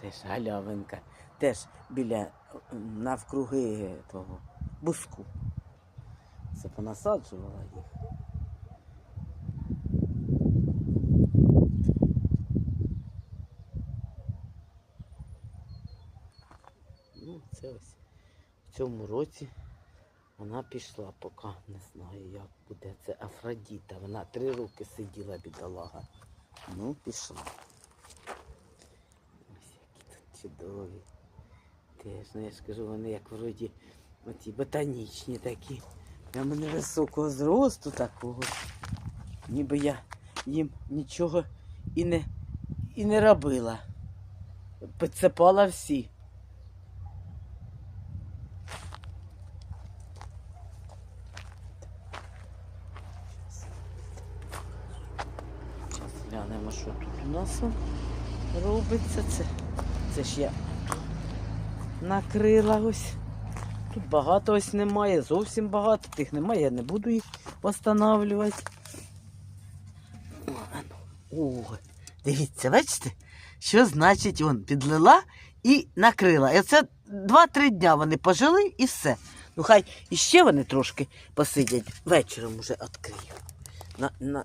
Теж галявинка. Теж біля навкруги того буску. Це понасаджувала їх. Ну, це ось в цьому році вона пішла, поки не знаю, як буде. Це Афродіта. Вона три роки сиділа бідолага. Ну, пішла. Чудові. Теж, ну я ж кажу, вони як вроді оті ботанічні такі. Прямо невисокого зросту такого. Ніби я їм нічого і не, і не робила. Підсипала всі. Зараз глянемо, що тут у нас робиться. Це, це ж я накрила ось. Тут багато ось немає, зовсім багато. Тих немає, я не буду їх встановлювати. О, дивіться, бачите, що значить он підлила і накрила. І оце 2-3 дня вони пожили і все. Ну хай іще вони трошки посидять. Вечором уже відкрию. На, на